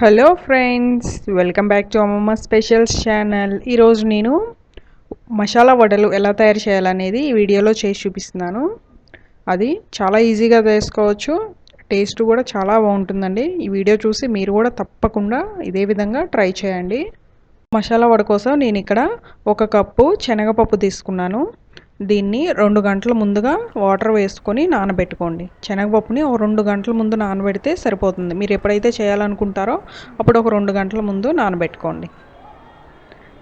Hello friends welcome back to Ammamma specials channel ఈరోజు నేను మసాలా వడలు ఎలా తయారు చేయాలనేది ఈ వీడియోలో చేసి చూపిస్తున్నాను. అది చాలా ఈజీగా చేసుకోవచ్చు. టేస్ట్ కూడా చాలా బాగుంటుందండి. ఈ వీడియో చూసి మీరు కూడా తప్పకుండా ఇదే విధంగా ట్రై చేయండి. మసాలా వడ కోసం నేను ఇక్కడ ఒక కప్పు శనగపప్పు తీసుకున్నాను. దీన్ని రెండు గంటల ముందుగా వాటర్ వేసుకొని నానబెట్టుకోండి. శనగపప్పుని ఒక రెండు గంటల ముందు నానబెడితే సరిపోతుంది. మీరు ఎప్పుడైతే చేయాలనుకుంటారో అప్పుడు ఒక రెండు గంటల ముందు నానబెట్టుకోండి.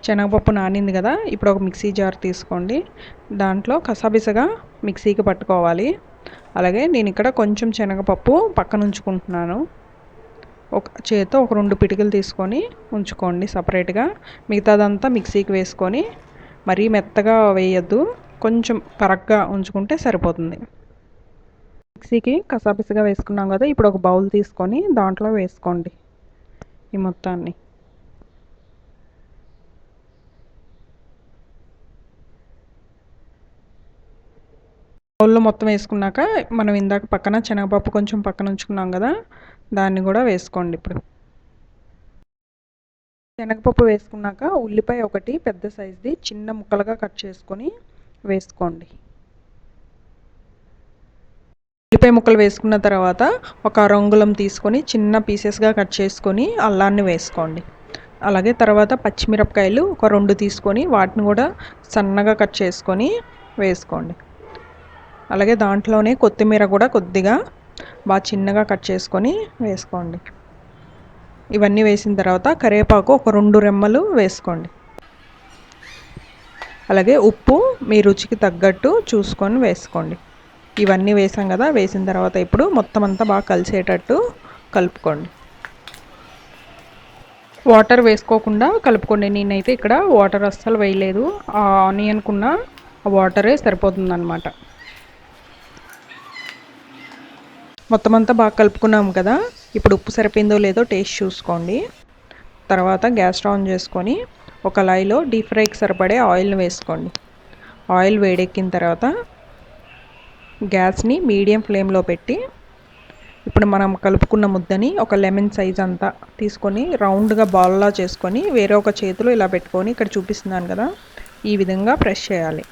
శనగపప్పు నానింది కదా ఇప్పుడు ఒక మిక్సీ జార్ తీసుకోండి. దాంట్లో కసాబిసగా మిక్సీకి పట్టుకోవాలి. అలాగే నేను ఇక్కడ కొంచెం శనగపప్పు పక్కన ఉంచుకుంటున్నాను. ఒక చేతితో ఒక రెండు పిటికలు తీసుకొని ఉంచుకోండి సపరేట్గా. మిగతాదంతా మిక్సీకి వేసుకొని మరీ మెత్తగా వేయద్దు. కొంచెం పరగ్గా ఉంచుకుంటే సరిపోతుంది. మిక్సీకి కసాపిసిగా వేసుకున్నాం కదా ఇప్పుడు ఒక బౌల్ తీసుకొని దాంట్లో వేసుకోండి ఈ మొత్తాన్ని. బౌల్లో మొత్తం వేసుకున్నాక మనం ఇందాక పక్కన శనగపప్పు కొంచెం పక్కన ఉంచుకున్నాం కదా దాన్ని కూడా వేసుకోండి ఇప్పుడు. శనగపప్పు వేసుకున్నాక ఉల్లిపాయ ఒకటి పెద్ద సైజుది చిన్న ముక్కలుగా కట్ చేసుకొని వేసుకోండి. ఉల్లిపాయ ముక్కలు వేసుకున్న తర్వాత ఒక రంగులం తీసుకొని చిన్న పీసెస్గా కట్ చేసుకొని అల్లాన్ని వేసుకోండి. అలాగే తర్వాత పచ్చిమిరపకాయలు ఒక రెండు తీసుకొని వాటిని కూడా సన్నగా కట్ చేసుకొని వేసుకోండి. అలాగే దాంట్లోనే కొత్తిమీర కూడా కొద్దిగా బాగా చిన్నగా కట్ చేసుకొని వేసుకోండి. ఇవన్నీ వేసిన తర్వాత కరివేపాకు ఒక రెండు రెమ్మలు వేసుకోండి. అలాగే ఉప్పు మీ రుచికి తగ్గట్టు చూసుకొని వేసుకోండి. ఇవన్నీ వేసాం కదా వేసిన తర్వాత ఇప్పుడు మొత్తం అంతా బాగా కలిసేటట్టు కలుపుకోండి. వాటర్ వేసుకోకుండా కలుపుకోండి. నేనైతే ఇక్కడ వాటర్ అస్సలు వేయలేదు. ఆ ఆనియన్కున్న వాటరే సరిపోతుందన్నమాట. మొత్తం అంతా బాగా కలుపుకున్నాం కదా ఇప్పుడు ఉప్పు సరిపోయిందో లేదో టేస్ట్ చూసుకోండి. తర్వాత గ్యాస్ ఆన్ చేసుకొని ఒక లైలో డీప్ ఫ్రైకి సరిపడే ఆయిల్ని వేసుకోండి. ఆయిల్ వేడెక్కిన తర్వాత గ్యాస్ని మీడియం ఫ్లేమ్లో పెట్టి ఇప్పుడు మనం కలుపుకున్న ముద్దని ఒక లెమన్ సైజ్ అంతా తీసుకొని రౌండ్గా బాల్లా చేసుకొని వేరే ఒక చేతిలో ఇలా పెట్టుకొని ఇక్కడ చూపిస్తున్నాను కదా ఈ విధంగా ప్రెస్ చేయాలి.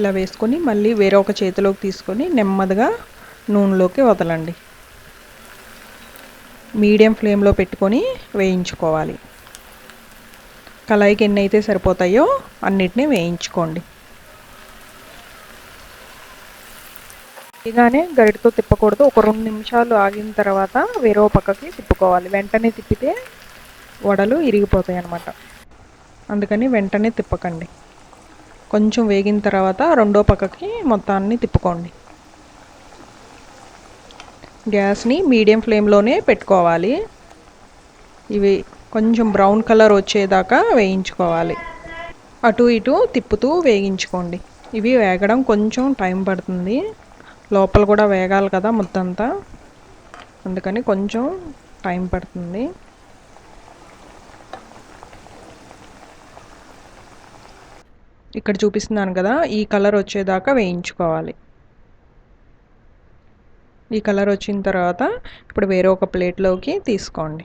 ఇలా వేసుకొని మళ్ళీ వేరే ఒక చేతిలోకి తీసుకొని నెమ్మదిగా నూనెలోకి వదలండి. మీడియం ఫ్లేమ్లో పెట్టుకొని వేయించుకోవాలి. కళాయికి ఎన్ని అయితే సరిపోతాయో అన్నిటినీ వేయించుకోండి. ఇలానే గరిటతో తిప్పకూడదు. ఒక రెండు నిమిషాలు ఆగిన తర్వాత వేరే పక్కకి తిప్పుకోవాలి. వెంటనే తిప్పితే వడలు ఇరిగిపోతాయి అన్నమాట. అందుకని వెంటనే తిప్పకండి. కొంచెం వేగిన తర్వాత రెండో పక్కకి మొత్తాన్ని తిప్పుకోండి. గ్యాస్ని మీడియం ఫ్లేమ్లోనే పెట్టుకోవాలి. ఇవి కొంచెం బ్రౌన్ కలర్ వచ్చేదాకా వేయించుకోవాలి. అటు ఇటు తిప్పుతూ వేగించుకోండి. ఇవి వేగడం కొంచెం టైం పడుతుంది. లోపల కూడా వేగాలి కదా ముద్దంతా అందుకని కొంచెం టైం పడుతుంది. ఇక్కడ చూపిస్తున్నాను కదా ఈ కలర్ వచ్చేదాకా వేయించుకోవాలి. ఈ కలర్ వచ్చిన తర్వాత ఇప్పుడు వేరే ఒక ప్లేట్లోకి తీసుకోండి.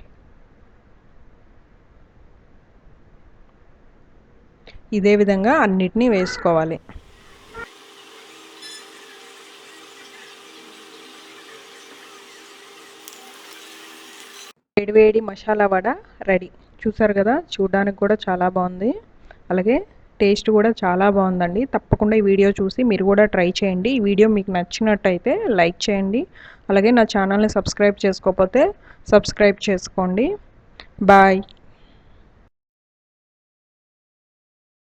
ఇదే విధంగా అన్నిటినీ వేసుకోవాలి. వేడివేడి మసాలా వడ రెడీ. చూసారు కదా? చూడడానికి కూడా చాలా బాగుంది. అలాగే టేస్ట్ కూడా చాలా బాగుందండి. తప్పకుండా ఈ వీడియో చూసి మీరు కూడా ట్రై చేయండి. ఈ వీడియో మీకు నచ్చినట్టయితే లైక్ చేయండి. అలాగే నా ఛానల్ని సబ్స్క్రైబ్ చేసుకోకపోతే సబ్స్క్రైబ్ చేసుకోండి. బాయ్.